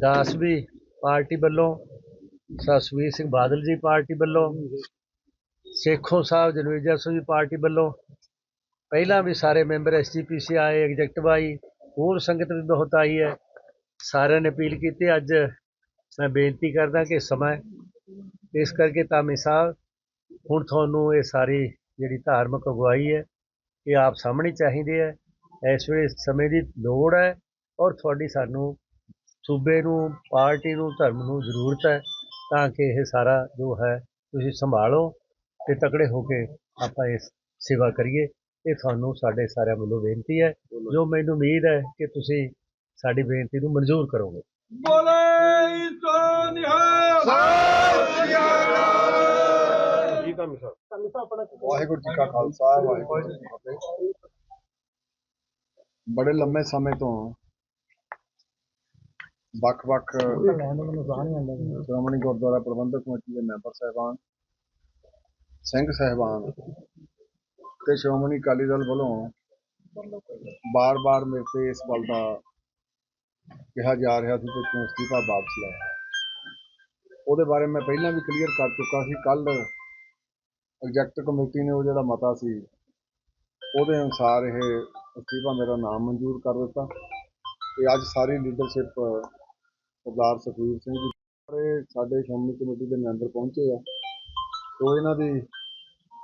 ਦਾਸ ਵੀ party ਵੱਲੋਂ ਸਸਵੀਰ Singh Badal ji party ਵੱਲੋਂ, ਸੇਖੋਂ ਸਾਹਿਬ ਜਨਵੀਜਾ Singh ji party ਵੱਲੋਂ, ਪਹਿਲਾਂ ਵੀ ਸਾਰੇ ਮੈਂਬਰ ਐਸਜੀਪੀਸੀ ਆਏ ਐਗਜ਼ੈਕਟਿਵ ਆਈ, ਹੋਰ ਸੰਗਤ ਵੀ ਬਹੁਤ ਆਈ ਹੈ। ਸਾਰਿਆਂ ਨੇ ਅਪੀਲ ਕੀਤੀ, ਅੱਜ ਮੈਂ ਬੇਨਤੀ ਕਰਦਾ ਕਿ ਸਮਾਂ ਇਸ ਕਰਕੇ ਧਾਮੀ ਸਾਹਿਬ, ਹੁਣ ਤੁਹਾਨੂੰ ਇਹ ਸਾਰੀ ਜਿਹੜੀ ਧਾਰਮਿਕ ਅਗਵਾਈ ਹੈ, ਇਹ ਆਪ ਸਾਹਮਣੇ ਚਾਹੀਦੀ ਹੈ। ਇਸ ਵੇਲੇ ਸਮੇਂ ਦੀ ਲੋੜ ਹੈ ਔਰ ਤੁਹਾਡੀ ਸਾਨੂੰ ਸੂਬੇ ਨੂੰ ਪਾਰਟੀ ਨੂੰ ਧਰਮ ਨੂੰ ਜ਼ਰੂਰਤ ਹੈ ਤਾਂ ਕਿ ਇਹ ਸਾਰਾ ਜੋ ਹੈ ਤੁਸੀਂ ਸੰਭਾਲੋ ਤੇ ਤਕੜੇ ਹੋ ਕੇ ਆਪਾਂ ਇਸ ਸੇਵਾ ਕਰੀਏ। ਇਹ ਤੁਹਾਨੂੰ ਸਾਡੇ ਸਾਰਿਆਂ ਵੱਲੋਂ ਬੇਨਤੀ ਹੈ ਜੋ ਮੈਨੂੰ ਉਮੀਦ ਹੈ ਕਿ ਤੁਸੀਂ ਸਾਡੀ ਬੇਨਤੀ ਨੂੰ ਮਨਜ਼ੂਰ ਕਰੋਗੇ। ਬੋਲੇ ਸੋ ਨਿਹਾਲ। ਜੀ ਤੁਹਾਨੂੰ ਸਰ ਵਾਹਿਗੁਰੂ ਜੀ ਕਾ ਖਾਲਸਾ ਵਾਹਿਗੁਰੂ ਜੀ ਕੀ ਫਤਿਹ। ਬੜੇ ਲੰਮੇ ਸਮੇਂ ਤੋਂ ਵੱਖ-ਵੱਖ ਸ਼੍ਰੋਮਣੀ ਗੁਰਦੁਆਰਾ ਪ੍ਰਬੰਧਕ ਕਮੇਟੀ ਦੇ ਮੈਂਬਰ ਸਾਹਿਬਾਨ ਸਿੰਘ ਸਾਹਿਬਾਨ ਤੇ ਸ਼੍ਰੋਮਣੀ ਅਕਾਲੀ ਦਲ ਵੱਲੋਂ ਬਾਰ-ਬਾਰ ਮੇਰੇ ਤੇ ਇਸ ਗੱਲ ਦਾ ਕਿਹਾ ਜਾ ਰਿਹਾ ਸੀ ਕਿ ਤੂੰ ਅਸਤੀਫਾ ਵਾਪਸ ਲੈ। ਉਹਦੇ ਬਾਰੇ ਮੈਂ ਪਹਿਲਾਂ ਵੀ ਕਲੀਅਰ ਕਰ ਚੁੱਕਾ ਸੀ। ਕੱਲ ਐਗਜ਼ੈਕਟਿਵ ਕਮੇਟੀ ਨੇ ਉਹ ਜਿਹੜਾ ਮਤਾ ਸੀ ਉਹਦੇ ਅਨੁਸਾਰ ਇਹ ਅਸਤੀਫਾ ਮੇਰਾ ਨਾਮ ਮਨਜ਼ੂਰ ਕਰ ਦਿੱਤਾ ਤੇ ਅੱਜ ਸਾਰੀ ਲੀਡਰਸ਼ਿਪ ਸਰਦਾਰ ਸੁਖਵੀਰ ਸਿੰਘ ਜੀ। ਸਾਰੇ ਸਾਡੇ ਸ਼੍ਰੋਮਣੀ ਕਮੇਟੀ ਦੇ ਮੈਂਬਰ ਪਹੁੰਚੇ ਆ। ਸੋ ਇਹਨਾਂ ਦੀ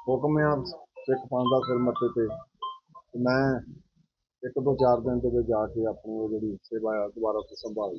ਹੁਕਮ ਆ ਸਿੱਖ ਪੰਥ ਦਾ ਸਿਰ ਮੱਥੇ ਤੇ। ਮੈਂ ਇੱਕ ਤੋਂ ਚਾਰ ਦਿਨ ਦੇ ਵਿੱਚ ਜਾ ਕੇ ਆਪਣੀ ਉਹ ਜਿਹੜੀ ਸੇਵਾ ਆ, ਦੁਬਾਰਾ ਤੋਂ ਸੰਭਾਲ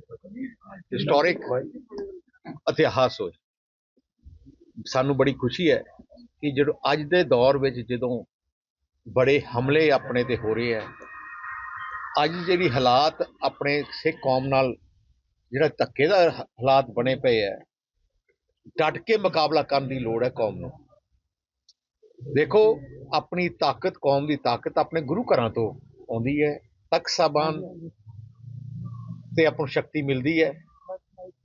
ਹਿਸਟੋਰਿਕ ਇਤਿਹਾਸ ਹੋਏ। ਸਾਨੂੰ ਬੜੀ ਖੁਸ਼ੀ ਹੈ ਕਿ ਜਦੋਂ ਅੱਜ ਦੇ ਦੌਰ ਵਿੱਚ ਜਦੋਂ ਬੜੇ ਹਮਲੇ ਆਪਣੇ ਤੇ ਹੋ ਰਹੇ ਹੈ, ਅੱਜ ਜਿਹੜੀ ਹਾਲਾਤ ਆਪਣੇ ਸਿੱਖ ਕੌਮ ਨਾਲ ਜਿਹੜਾ ਧੱਕੇ ਦਾ ਹਾਲਾਤ ਬਣੇ ਪਏ ਹੈ, ਡਟ ਕੇ ਮੁਕਾਬਲਾ ਕਰਨ ਦੀ ਲੋੜ ਹੈ ਕੌਮ ਨੂੰ। ਦੇਖੋ, ਆਪਣੀ ਤਾਕਤ, ਕੌਮ ਦੀ ਤਾਕਤ ਆਪਣੇ ਗੁਰੂ ਘਰਾਂ ਤੋਂ ਆਉਂਦੀ ਹੈ, ਤਖਤ ਸਾਹਿਬਾਨ ਤੇ ਆਪਾਂ ਨੂੰ ਸ਼ਕਤੀ ਮਿਲਦੀ ਹੈ।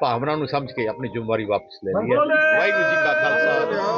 ਭਾਵਨਾ ਨੂੰ ਸਮਝ ਕੇ ਆਪਣੀ ਜ਼ਿੰਮੇਵਾਰੀ ਵਾਪਸ ਲੈ ਲਈ ਹੈ। ਵਾਹਿਗੁਰੂ ਜੀ ਕਾ ਖਾਲਸਾ।